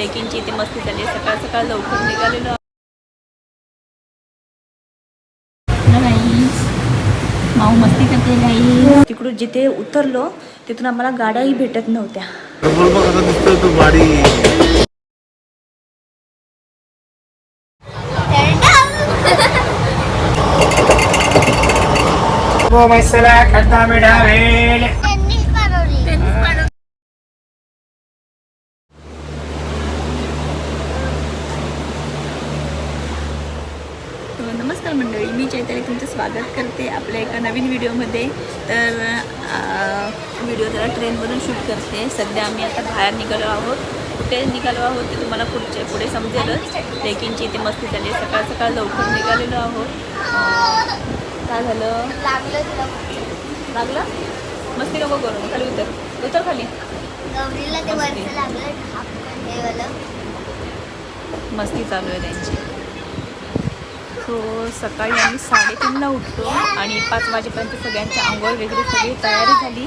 लेकींची इथे मस्ती झाली आहे. सकाळ सकाळ लवकर निघालेलो माऊ मस्ती करते गाई तिकडून जिथे उतरलो तिथून आम्हाला गाड्याही भेटत नव्हत्या. मसाला भेल तर नमस्कार मंडळी मी चैताली तुमचं स्वागत करते आपल्या एका नवीन व्हिडिओमध्ये. तर व्हिडिओ जरा ट्रेनमधून शूट करते. सध्या आम्ही आता बाहेर निघालो आहोत. कुठे निघालो आहोत ते तुम्हाला पुढचे पुढे समजेलच. लेकींची इथे मस्ती झाली. सकाळ सकाळ लवकर निघालेलो आहोत. काय झालं? लागलं? मस्ती नको करून खाली उतर. उतर खाली. गौरीला ते लागलं. मस्ती चालू आहे त्यांची. सो सकाळी आम्ही साडेतीनला उठलो आणि पाच वाजेपर्यंत सगळ्यांची आंघोळ वगैरे सगळी तयारी झाली.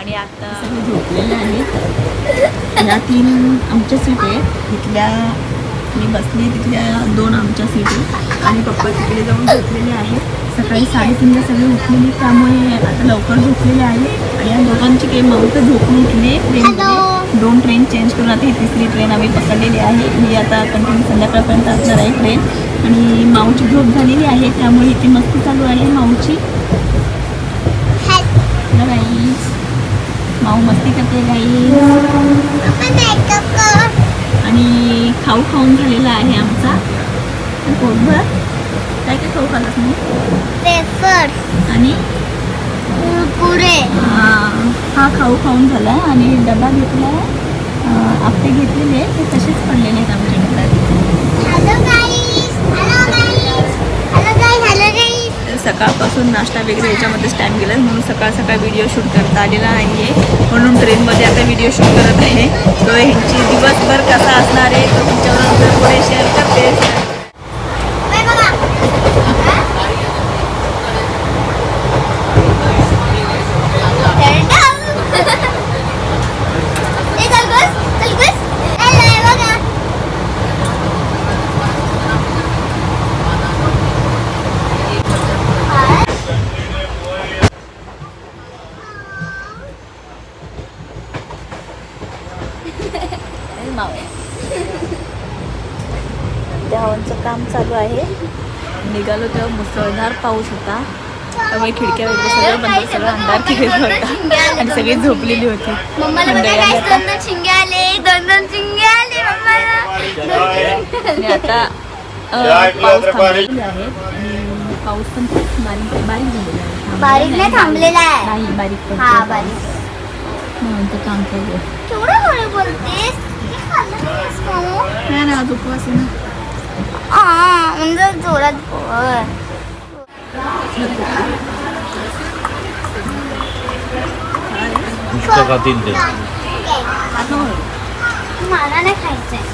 आणि आता झोपलेले आहेत. या तीन आमच्या सीट आहेत. तिथल्या मी बसली तिथल्या दोन आमच्या सीट आहेत. आणि पप्पा तिकडे जाऊन झोपलेले आहेत. सकाळी साडेतीनला सगळे उठलेले त्यामुळे आता लवकर झोपलेले आहेत. आणि या दोघांची काही मऊ तर झोपून उठले ट्रेनमध्ये दोन ट्रेन चेंज करून आता ही तिसरी ट्रेन आम्ही पकडलेली आहे. ही आता कंटिन्यू संध्याकाळपर्यंत असणार आहे ट्रेन आणि माऊची झोप झालेली आहे त्यामुळे इथे मस्ती चालू आहे माऊची. गाई माऊ मस्ती करते गाई आणि खाऊ खाऊन झालेला आहे आमचा. पोटभर. काय काय खाऊ खाल्लास मग पेपर आणि? कुरकुरे हा हा खाऊ खाऊन झाला आणि डबा घेतला. आपटे घेतलेले. ते तसे सकाळपासून नाश्ता वगैरे याच्यामध्येच टाईम गेला म्हणून सकाळ सकाळ व्हिडिओ शूट करता आलेला नाही आहे म्हणून ट्रेनमध्ये आता व्हिडिओ शूट करत आहे. तो ह्यांची दिवसभर कसा असणार आहे तो तुमच्यावर पुढे शेअर करते बाय बघा ए, चल बस, चल बस. हॅलो, हे बघा. देवांचं काम चालू आहे. निघालो तेव्हा मुसळधार पाऊस होता. त्यामुळे खिडक्या वगैरे सगळं बंद सगळं अंधार केलेला होता. आणि सगळी झोपलेली होती. आणि दोन दोन दोन दोन आता पाऊस थांबलेला आहे. आणि पाऊस पण खूप बारीक बारीक झालेला आहे. थांबलेला बारीक नाही. थांबलेला आहे. नाही बारीक हा पाऊस. बारीक. म्हणून काम चालू आहे केवढं हळू बोलतेस ते खाल्लं नाहीस का हो? नाही ना आज उपवास आहे ना आ, म्हणजे जोरात बोल नुसतं खातील ते मला नाही खायचंय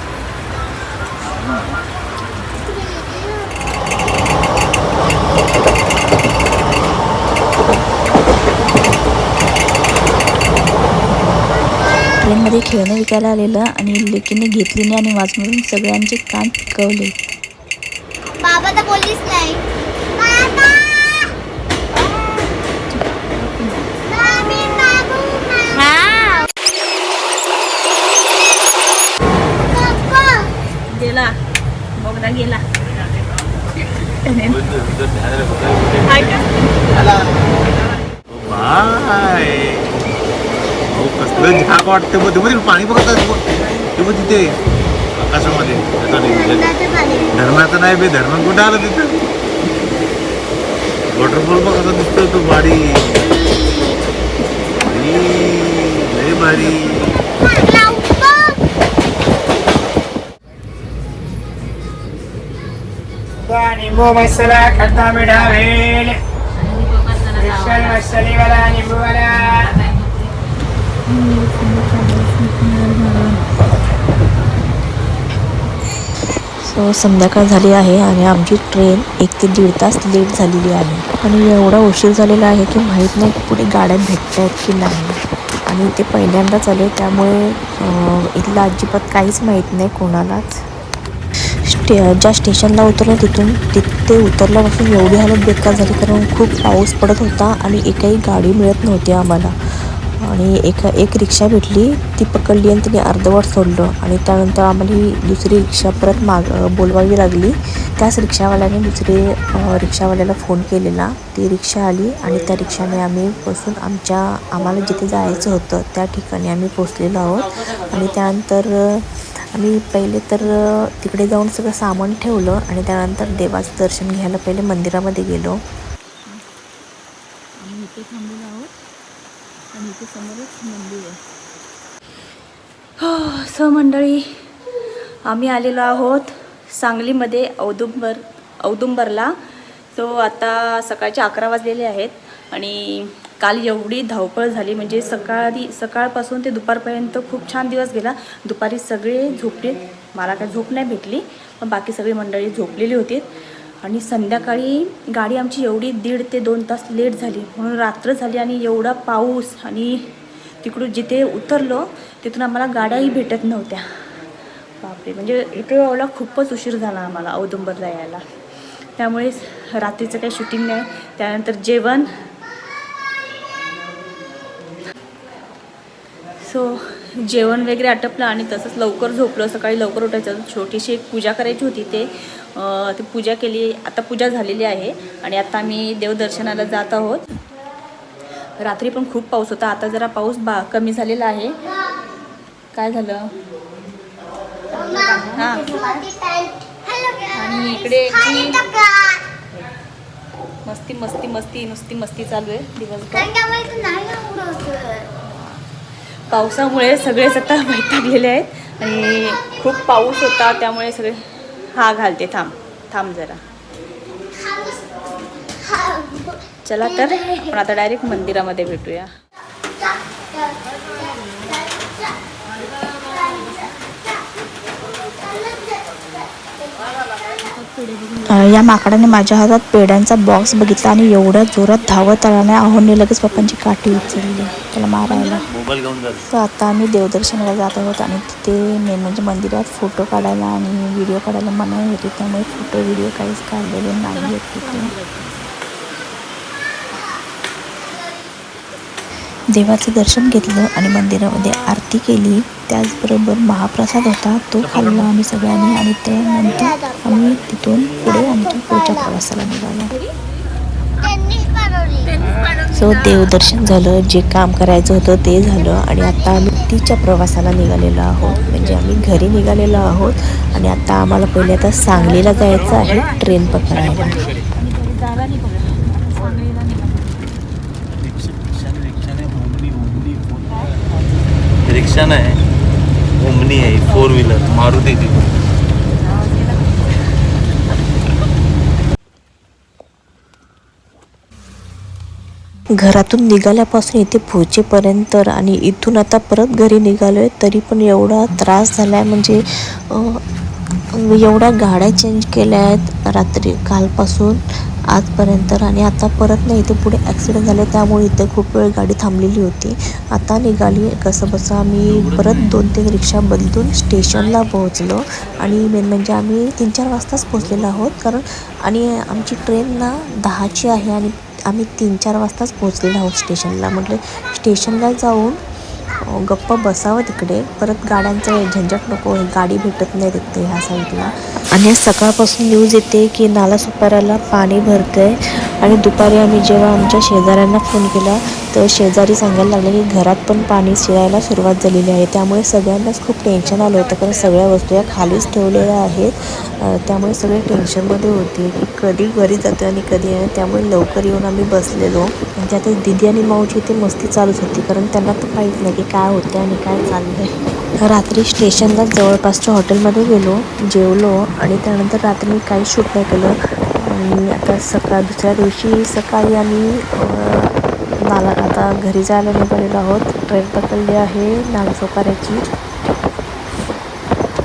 ट्रेनमध्ये खेळणं विकायला आलेलं आणि लेकीने घेतली नाही आणि वाजवून सगळ्यांचे कान पिकवले बाबा तर बोलीच नाही. बाबा! मामी, बाबू, मा- पप्पा! गेला. गेला. बाय. कसलं झाक वाटतं. मग तुम्ही पाणी बघत बघ तिथे आकाशामध्ये पाणी. धरणाचं नाही बे धरण कुठं आलं तिथं? वॉटरफॉल बघ कसा दिसतोय तो भारी, लय भारी! निंबू मसाला खट्टा मीठा भेल स्पेशल मसाले वाला निंबू वाला सो संध्याकाळ झाली आहे आणि आमची ट्रेन एक ते दीड तास लेट झालेली आहे. आणि एवढा उशीर झालेला आहे की माहीत नाही पुढे गाड्या भेटत आहेत की नाही. आणि ते पहिल्यांदाच आले त्यामुळे इथलं अजिबात काहीच माहीत नाही कोणालाच. स्टे ज्या स्टेशनला उतरलं तिथून तिथे उतरल्यापासून एवढी हालत बेकार झाली कारण खूप पाऊस पडत होता आणि एकही गाडी मिळत नव्हती आम्हाला. आणि एका एक रिक्षा भेटली ती पकडली आणि तिने अर्धवट सोडलं. आणि त्यानंतर आम्हाला ही दुसरी रिक्षा परत माग बोलवावी लागली. त्याच रिक्षावाल्याने दुसरे रिक्षावाल्याला फोन केलेला. ती रिक्षा आली आणि त्या रिक्षाने आम्ही बसून आमच्या आम्हाला जिथे जायचं होतं त्या ठिकाणी आम्ही पोचलेलो आहोत. आणि त्यानंतर आम्ही पहिले तर तिकडे जाऊन सगळं सामान ठेवलं आणि त्यानंतर देवाचं दर्शन घ्यायला पहिले मंदिरामध्ये गेलो आम्ही इथे थांबलेलो आहोत आणि इथे समोरच मंदिर आहे. हो स मंडळी आम्ही आलेलो आहोत सांगलीमध्ये औदुंबर औदुंबरला. तो आता सकाळचे अकरा वाजलेले आहेत आणि काल एवढी धावपळ झाली. म्हणजे सकाळी सकाळपासून ते दुपारपर्यंत खूप छान दिवस गेला. दुपारी सगळे झोपले. मला काय झोप नाही भेटली. पण बाकी सगळी मंडळी झोपलेली होती. आणि संध्याकाळी गाडी आमची एवढी दीड ते दोन तास लेट झाली. म्हणून रात्र झाली आणि एवढा पाऊस आणि तिकडून जिथे उतरलो तिथून आम्हाला गाड्याही भेटत नव्हत्या. बापरे! म्हणजे इथे यायला खूपच उशीर झाला आम्हाला औदुंबरला यायला. त्यामुळे रात्रीचं काही शूटिंग नाही. त्यानंतर जेवण. सो जेवण वगैरे आटपलं आणि तसंच लवकर झोपलं. सकाळी लवकर उठायचं. छोटीशी एक पूजा करायची होती ते. ती पूजा केली आता पूजा झालेली आहे आणि आता आम्ही देवदर्शनाला जात आहोत. रात्री पण खूप पाऊस होता आता जरा पाऊस बा कमी झालेला आहे. काय झालं? हां. आणि इकडे मस्ती मस्ती मस्ती नुसती मस्ती चालू आहे दिवसभर. पावसामुळे सगळेच आता वैतागलेले आहेत आणि खूप पाऊस होता त्यामुळे सगळे हा घालते थांब थांब जरा. चला तर आपण आता डायरेक्ट मंदिरामध्ये भेटूया. या माकडाने माझ्या हातात पेड्यांचा बॉक्स बघितला आणि एवढ्या जोरात धावत आला नाही आहोने लगेच पप्पांची काठी उचलली. त्याला मारायला. तर आता आम्ही देवदर्शनाला जात आहोत आणि तिथे मेन म्हणजे मंदिरात फोटो काढायला आणि व्हिडिओ काढायला मनाई होती. त्यामुळे फोटो व्हिडिओ काहीच काढलेले नाही आहेत तिथे. देवाचं दर्शन घेतलं आणि मंदिरामध्ये आरती केली त्याचबरोबर महाप्रसाद होता तो खाल्ला आम्ही सगळ्यांनी आणि त्यानंतर आम्ही तिथून पुढे आमच्या पुढच्या प्रवासाला निघालो. सो देवदर्शन झालं जे काम करायचं होतं ते झालं आणि आता आम्ही तिच्या प्रवासाला निघालेलो आहोत. म्हणजे आम्ही घरी निघालेलो आहोत आणि आता आम्हाला पहिले आता सांगलीला जायचं आहे ट्रेन पकडायला. रिक्षा नाही. ओमनी आहे फोर व्हीलर मारुती ती. घरातून निघाल्यापासून इथे पोहोचेपर्यंत आणि इथून आता परत घरी निघालो आहे तरी पण एवढा त्रास झाला आहे म्हणजे एवढ्या गाड्या चेंज केल्या आहेत रात्री कालपासून. आजपर्यंत आणि आता परत नाही इथे पुढे ॲक्सिडेंट झाले त्यामुळे इथे खूप वेळ गाडी थांबलेली होती. आता निघाली कसं बसं आम्ही परत दोन तीन रिक्षा बदलून स्टेशनला पोहोचलो. आणि मेन म्हणजे आम्ही तीन चार वाजताच पोहोचलेलो आहोत कारण आणि आमची ट्रेन ना दहाची आहे आणि आम्ही तीन चार वाजताच पोहोचलेलो आहोत स्टेशनला. म्हटलं स्टेशनला जाऊन गप्प बसावं तिकडे. परत गाड्यांचं झंझट नको आहे गाडी भेटत नाही तिथे ह्या साईडला. आणि सकाळपासून न्यूज येते की नालासोपाऱ्याला पाणी भरतंय. आणि दुपारी आम्ही जेव्हा आमच्या शेजाऱ्यांना फोन केला तर शेजारी सांगायला लागले की घरात पण पाणी शिरायला सुरुवात झालेली आहे. त्यामुळे सगळ्यांनाच खूप टेन्शन आलं होतं. कारण सगळ्या वस्तू या खालीच ठेवलेल्या आहेत. त्यामुळे सगळे टेन्शनमध्ये होते की कधी घरी जातो आणि कधी आहे. त्यामुळे लवकर येऊन आम्ही बसलेलो. आणि आता दिदी आणि माऊची इथे मस्ती चालूच होती. कारण त्यांना तर माहीत नाही की काय होतं आणि काय चाललंय. रात्री स्टेशनला जवळपासच्या हॉटेलमध्ये गेलो जेवलो आणि त्यानंतर रात्री मी काही शूट नाही केलं. आणि आता सकाळ दुसऱ्या दिवशी सकाळी आम्ही नाला आता घरी जायला निघालेलो आहोत. ट्रेन पकडली आहे नालासोपाऱ्याची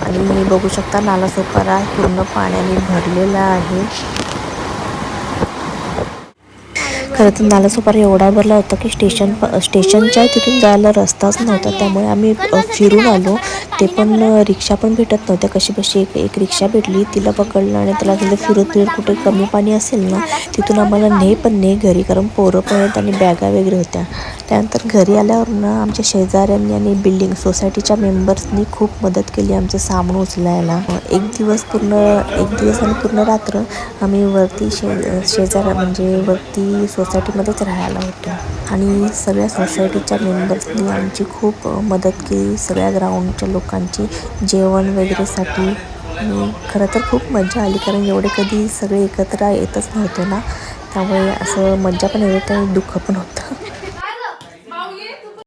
आणि बघू शकता नालासोपारा पूर्ण पाण्याने भरलेला आहे. खरं तर नालासोपारा एवढा भरला होता की स्टेशन प स्टेशनच्या तिथून जायला रस्ताच नव्हता. त्यामुळे आम्ही फिरून आलो. ते पण रिक्षा पण भेटत नव्हत्या. कशी बशी एक एक रिक्षा भेटली तिला पकडलं आणि त्याला तिथे फिरत फिरत कुठे कमी पाणी असेल ना तिथून आम्हाला ने पण ने घरी कारण पोरं पण आहेत आणि बॅगा वगैरे होत्या. त्यानंतर घरी आल्यावर ना आमच्या शेजाऱ्यांनी आणि बिल्डिंग सोसायटीच्या मेंबर्सनी खूप मदत केली आमचं सामान उचलायला. एक दिवस पूर्ण एक दिवस आणि पूर्ण रात्र आम्ही वरती शे शेजाऱ्या म्हणजे वरती सोसायटीमध्येच राहायला होतो. आणि सगळ्या सोसायटीच्या मेंबर्सनी आमची खूप मदत केली. सगळ्या ग्राउंडच्या लोक लोकांची जेवण वगैरेसाठी. आणि खरं तर खूप मजा आली कारण एवढे कधी सगळे एकत्र येतच नव्हते ना. त्यामुळे असं मज्जा पण येत आणि दुःख पण होतं.